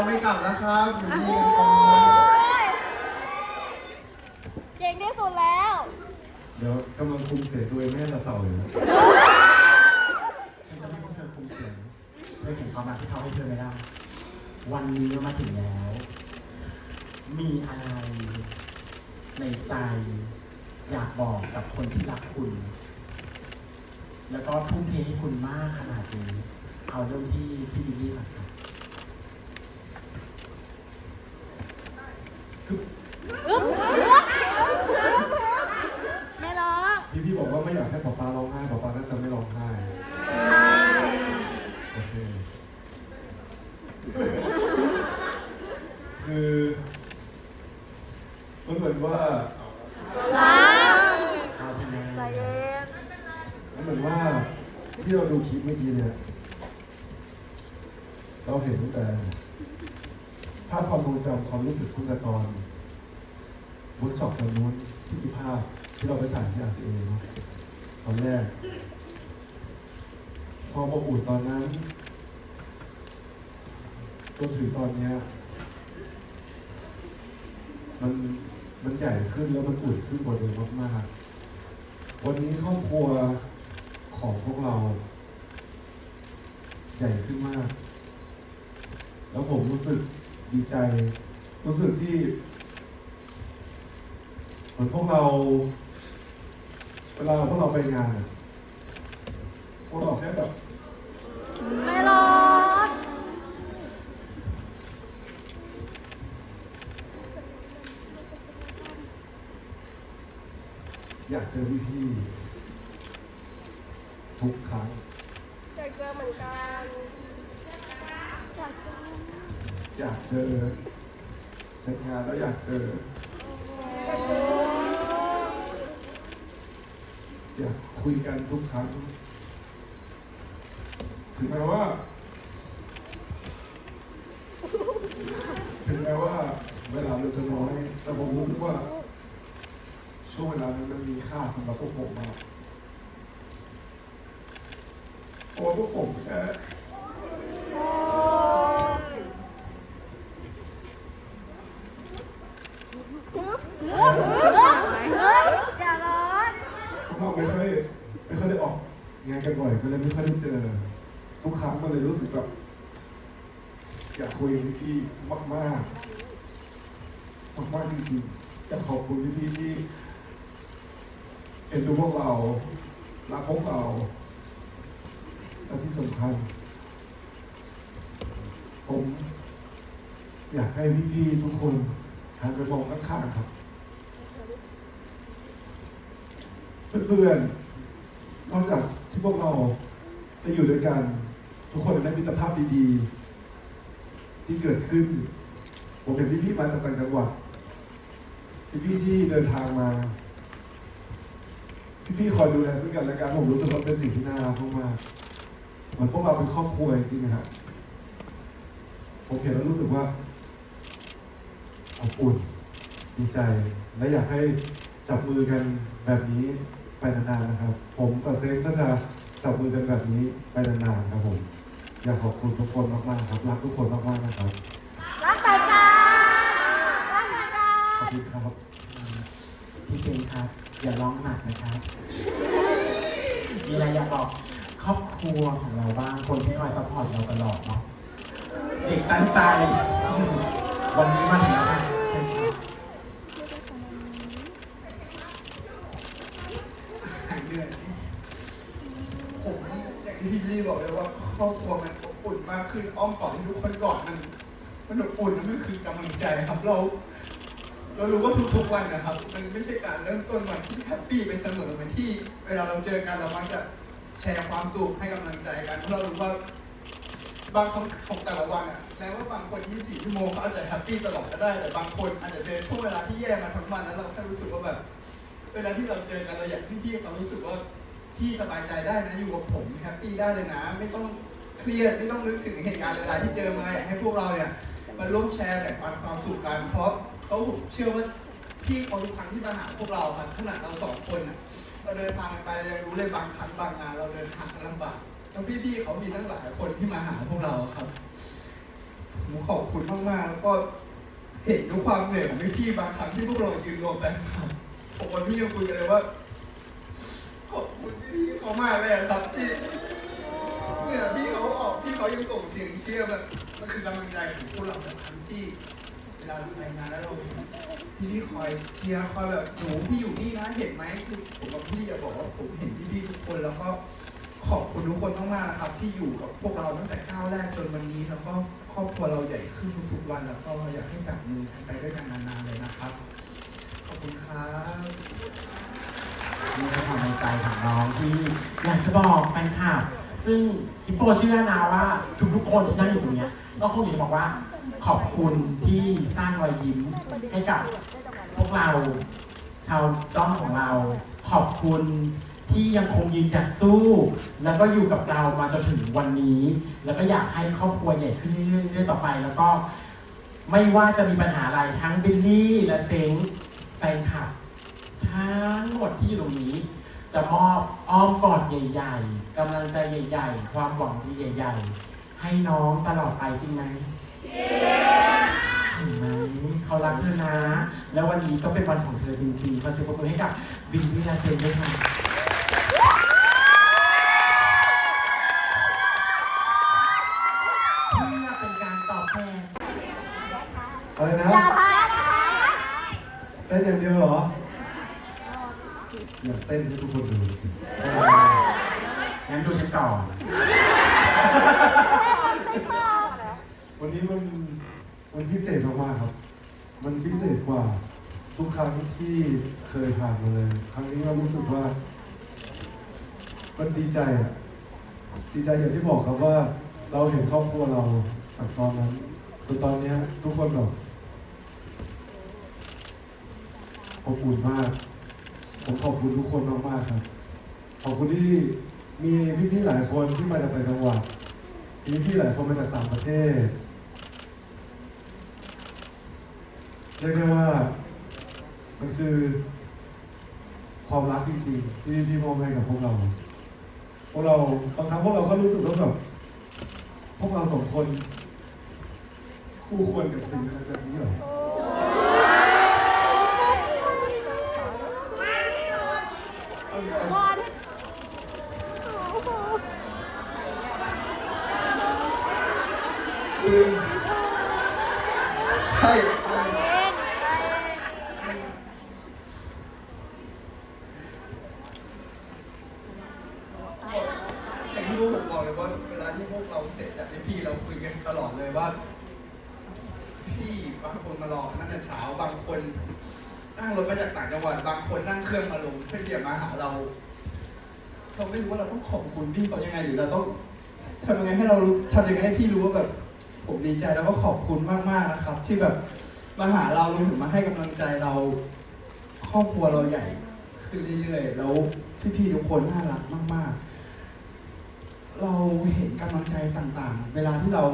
ราไม่กลับแล้วครับอยู่นี่กันเก่งที่สุดแล้ว เดี๋ยวกำลังคุมเสียงตัวเองไม่ให้เราเศร้าอยฉันจะไม่ให้เธอคุมเสียงเพื่อเห็นความรักที่เขาให้เธอไม่ได้ วันนี้มาถึงแล้ว มีอะไรในใจ อยากบอกกับคนที่รักคุณ แล้วก็ทุ่มเทให้คุณมากขนาดนี้ เอาเรื่องที่ที่บิลลี่ก่อนครับ บอกว่าไม่อยากให้ป๊าป๊าร้องไห้ป๊าป๊าก็จะไม่ร้องไห้โอเคคือมันเหมือนว่าเอาเธอแน่ใจเย็นมันเหมือนว่าที่เราดูคลิปเมื่อกี้เนี่ยเราเห็นตั้งแต่ภาพความทรงจำความรู้สึกตั้งแต่ตอนเวิร์กช็อปตอนนู้นที่มีภาพ ที่เราไปถ่ายที่อาซีเอเนาะตอนแรกพอมาอุ่นตอนนั้นจนถึงตอนเนี้ยมันมันใหญ่ขึ้นแล้วมันอุ่นขึ้นกว่าเดิมมากๆวันนี้ครอบครัวของพวกเรา ใหญ่ขึ้นมาก แล้วผมรู้สึกดีใจ รู้สึกที่ เหมือนพวกเรา เวลาพวกเราไปงานอะพวกเราแค่แบบไม่ร้องอยากเจอพี่ๆทุกครั้ง อยากเจอเหมือนกันอยากเจออยากเจอเสร็จงานแล้วอยากเจอ จะคุยกันทุกครั้งถึงแม้ว่า ถึงแม้ว่าเวลาเราจะน้อย แต่ผมรู้สึกว่า ช่วงเวลานั้นมันมีค่าสำหรับพวกผมมากเพราะว่าพวกผมแค่ เฮ้ยอย่าร้อง พวกเราไม่ค่อยไม่ค่อยได้ออก งานกันบ่อยก็เลยไม่ค่อยได้เจอ ทุกครั้งมันเลยรู้สึกแบบอยากคุยกับพี่ๆมากมากๆมากๆจริงๆอยากขอบคุณพี่ๆที่เอ็นดูพวกเรารักพวกเราและที่สำคัญ ผมอยากให้พี่ๆทุกคนหันไปมองข้างๆครับเพื่อนๆนอกจาก ที่พวกเราได้อยู่ด้วยกัน ทุกคนได้มิตรภาพดีๆ ที่เกิดขึ้น ผมเห็นพี่ๆมาจากต่างจังหวัดพี่ๆที่เดินทางมา พี่ๆคอยดูแลซึ่งกันและกันผมรู้สึกว่าเป็นสิ่งที่น่ารักมากๆเหมือนพวกเราเป็นครอบครัวจริงๆนะครับผมเห็นแล้วรู้สึกว่าอบอุ่นดีใจ และอยากให้จับมือกันแบบนี้ ไปนานๆนะครับ ผมกับเซฟก็จะจับมือกันแบบนี้ไปนานๆครับผมอยากขอบคุณทุกคนมากๆครับรักทุกคนมากๆนะครับรักแต่กันรักแต่กัขอนบคุณครับพี่เซนครับ อย่าร้องหนักนะครับ มีอะไรอยากบอกครอบครัวของเราบ้างคนที่คอยซัพพอร์ตเราตลอดเนาะเด็กตั้งใจ วันนี้มาถึงแล้วค่ะใช่ครับ หายเหนื่อยผมอย่างที่ พี่ลี่บอกเลยว่าครอบครัวมันอบอุ่นมากขึ้นอ้อมกอดที่ทุกคนกอดมันมันอบอุ่นมันคือกำลังใจครับ เรา เรารู้ว่าทุกๆวันนะครับ มันไม่ใช่การเริ่มต้นวันที่แฮปปี้ไปเสมอเหมือนที่ เวลาเราเจอกันเรามักจะแชร์ความสุขให้กำลังใจกันเพราะเรารู้ว่าบางของของแต่ละวันอะแม้ว่าบางคน 24 ชั่วโมงเขาอาจจะแฮปปี้ตลอดก็ได้ แต่บางคนอาจจะเจอช่วงเวลาที่แย่มาทั้งวันแล้วเราแค่รู้สึกว่าแบบ เวลาที่เราเจอกันเราอยากให้พี่เขารู้สึกว่า พี่สบายใจได้นะอยู่กับผมแฮปปี้ได้เลยนะ ไม่ต้องเครียดไม่ต้องนึกถึงเหตุการณ์อะไรที่เจอมาอยากให้พวกเราเนี่ยมาร่วมแชร์แบ่งปันความสุขกันเพราะเขาเชื่อว่าพี่เขาทุกครั้งที่มาหาพวกเราครับขนาดเราสองคนอะเราเดินทางกันไปเรายังรู้เลยบางครั้งบางงานเราเดินทางลำบากแล้วพี่ๆเขามีตั้งหลายคนที่มาหาพวกเราครับผมขอบคุณมากๆแล้วก็เห็นทุกความเหนื่อยของพี่ๆบางครั้งที่พวกเรายืนรวมกันครับผมกับพี่ยังคุยกันเลยว่าขอบคุณ เขามากเลยครับที่เนี่ยพี่เขาออกที่เขายังส่งเสียงเชียร์แบบมันคือกำลังใจของพวกเราแบบทั้งที่เวลาทำงานแล้วเราพี่พี่คอยเชียร์คอยแบบหนูพี่อยู่นี่นะเห็นไหมคือผมกับพี่จะบอกว่าผมเห็นพี่พี่ทุกคนแล้วก็ขอบคุณทุกคนมากๆนะครับ ที่อยู่กับพวกเราตั้งแต่ก้าวแรกจนวันนี้แล้วก็ครอบครัวเราใหญ่ขึ้นทุกๆวัน แล้วก็อยากให้จับมือกันไปด้วยกันนานๆเลยนะครับ ขอบคุณครับ นี่คือความในใจของน้องที่ อยากจะบอกแฟนคลับซึ่งฮิปโปเชื่อนะว่าทุกๆคนที่นั่งอยู่ตรงเนี้ยก็คงอยากจะบอกว่าขอบคุณที่สร้างรอยยิ้มให้กับพวกเรา ชาวด้อมของเรา ขอบคุณที่ยังคงยืนหยัดสู้ แล้วก็อยู่กับเรามาจนถึงวันนี้ แล้วก็อยากให้ครอบครัวใหญ่ขึ้นเรื่อยๆต่อไป แล้วก็ไม่ว่าจะมีปัญหาอะไรทั้งบิลลี่และเซ็งแฟนคลับทั้งหมดที่อยู่ตรงนี้ จะมอบอ้อมกอดใหญ่ ๆกำลังใจใหญ่ ๆ ความหวังดีใหญ่ ๆ ให้น้องตลอดไปจริงไหมเห็นไหมเขารักเธอนะ แล้ววันนี้ก็เป็นวันของเธอจริงๆขอเสียงปรบมือให้กับบินวินาเซนด้วยค่ะเพื่อเป็นการตอบแทนอะไรนะ อย่าพาเต้นอย่างเดียวเหรอ อยากเต้นให้ทุกคนดูงั้นดูฉันก่อนวันนี้มันมันพิเศษมากๆครับ มันพิเศษกว่าทุกครั้งที่เคยผ่านมาเลย ครั้งนี้เรารู้สึกว่า มันดีใจอะดีใจอย่างที่บอกครับว่า เราเห็นครอบครัวเราจากตอนนั้นจนตอนเนี้ยทุกคนแบบอบอุ่นมาก ผมขอบคุณทุกคนมากๆครับ ขอบคุณที่มีพี่ๆหลายคนที่มาจากต่างจังหวัดมีพี่หลายคนมาจากต่างประเทศเรียกได้ว่ามันคือความรักจริงๆที่พี่มอบให้กับพวกเราพวกเราบางครั้งพวกเราก็รู้สึกว่าแบบพวกเราสองคนคู่ควรกับสิ่งแบบนี้หรอเอาเอา บอล คือ ใช่อย่างที่พวกผมบอกเลยว่าเวลาที่พวกเราเสร็จจากพี่เราคุยกันตลอดเลยว่า พี่บางคนมารอตั้งแต่เช้าบางคนนั่งรถมาจากต่างจังหวัด บางคนนั่งเครื่องมาลงเพื่อที่จะมาหาเรา เราไม่รู้ว่าเราต้องขอบคุณพี่เขายังไงหรือเราต้องทำยังไงให้เรารู้ทำยังไงให้พี่รู้ว่าแบบ ผมดีใจแล้วก็ขอบคุณมากๆนะครับ ที่แบบมาหาเรารวมถึงมาให้กำลังใจเราครอบครัวเราใหญ่ขึ้นเรื่อยๆแล้วพี่ๆทุกคนน่ารักมาก ๆ เราเห็นกำลังใจต่างๆ เวลาที่เรา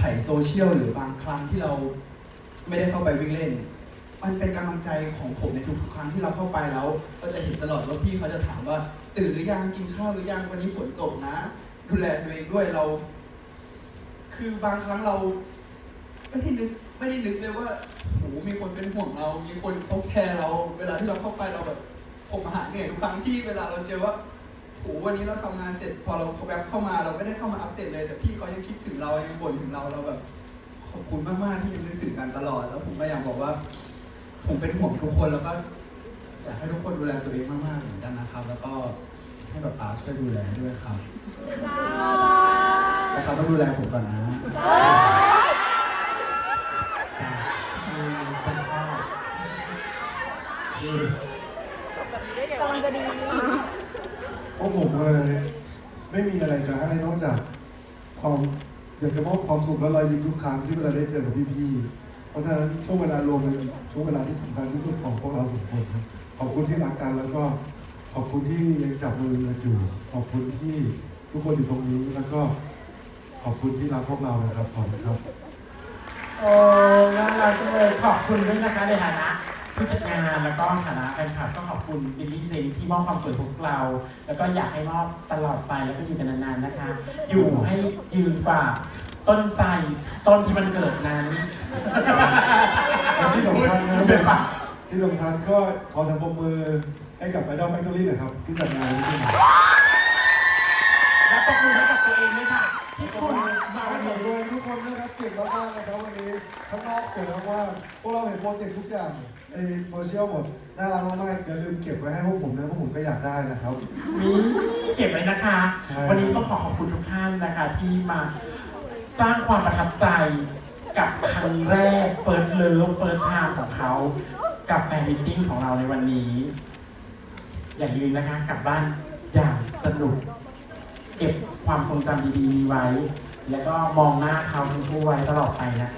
ถ่ายโซเชียลหรือบางครั้งที่เราไม่ได้เข้าไปวิ่งเล่น มันเป็นกำลังใจของผมในทุกๆครั้งที่เราเข้าไปแล้ว ก็จะเห็นตลอดว่าพี่เขาจะถามว่า ตื่นหรือยังกินข้าวหรือยังวันนี้ฝนตกนะ ดูแลตัวเองด้วยเรา คือบางครั้งเราไม่ได้นึกไม่ได้นึกเลยว่าโหมีคนเป็นห่วงเรา มีคนเขาแคร์เรา เวลาที่เราเข้าไปเราแบบผมหายเหนื่อยทุกครั้งที่เวลาเราเจอว่าโหวันนี้เราทำงานเสร็จ พอเราแวบเข้ามาเราไม่ได้เข้ามาอัปเดตเลย แต่พี่เขายังคิดถึงเรายังบ่นถึงเราเราแบบขอบคุณมากๆที่ยังนึกถึงกันตลอดแล้วผมก็อยากบอกว่า ผมเป็นห่วงทุกคนแล้วก็อยากให้ทุกคนดูแลตัวเองมากๆเหมือนกันนะครับ แล้วก็ให้แบบป๋าช่วยดูแลด้วยครับนะครับต้องดูแลผมก่อนนะจ้ะคือจ้ะพ่อคือกำลังจะดีพวกผมเลยไม่มีอะไรจะให้นอกจากความอยากจะมอบความสุขและรอยยิ้มทุกครั้งที่เวลาได้เจอกับพี่ๆเพ ราะฉะนั้นช่วงเวลารวมเป็นช่วงเวลาที่สำคัญที่สุดของพวกเราสองคนครับขอบคุณที่รักกันแล้วก็ขอบคุณที่ยังจับมือกันอยู่ ขอบคุณที่ทุกคนอยู่ตรงนี้แล้วก็ขอบคุณที่รักพวกเรานะครับขอบคุณครับ โอ้น่ารักจังเลยขอบคุณด้วยนะคะในฐานะ ผู้จัดงานแล้วก็ฐานะแฟนคลับก็ขอบคุณบิลลี่เซนที่มอบความสวยพวกเรา แล้วก็อยากให้มอบตลอดไปแล้วก็อยู่กันนานๆนะคะ อยู่ให้ยืนกว่า ต้นไทรต้นที่มันเกิดนั้นและที่สำคัญนะเป็นปะวที่สำคัญก็ขอเสังปรบมือให้กับไอดอลแฟคทอรี่หน่อยครับ ที่จัดงานนี้ขึ้นมาและตบมือให้กับตัวเองด้วยค่ะ ที่คุณมามาวันหน่นี้ ด้วยทุกคนนะครับเก่งมากๆนะครับวันนี้ข้างนอกสวยมากๆพวกเราเห็นโปรเจกต์ทุกอย่างในโซเชียลหมดน่ารักมากๆอย่าลืมเก็บไว้ให้พวกผมนะพวกผมก็อยากได้นะครับมีเก็บไว้นะคะ ใช่ วันนี้ต้องขอขอบคุณทุกท่านนะคะที่มา สร้างความประทับใจกับครั้งแรกเฟิร์สเลิฟเฟิร์สชาของเขา กับแฟนมิทติ้งของเราในวันนี้ อย่าลืมนะคะกลับบ้านอย่างสนุก เก็บความทรงจำดีๆนี้ไว้ แล้วก็มองหน้าเขาทั้งคู่ไว้ตลอดไปนะคะ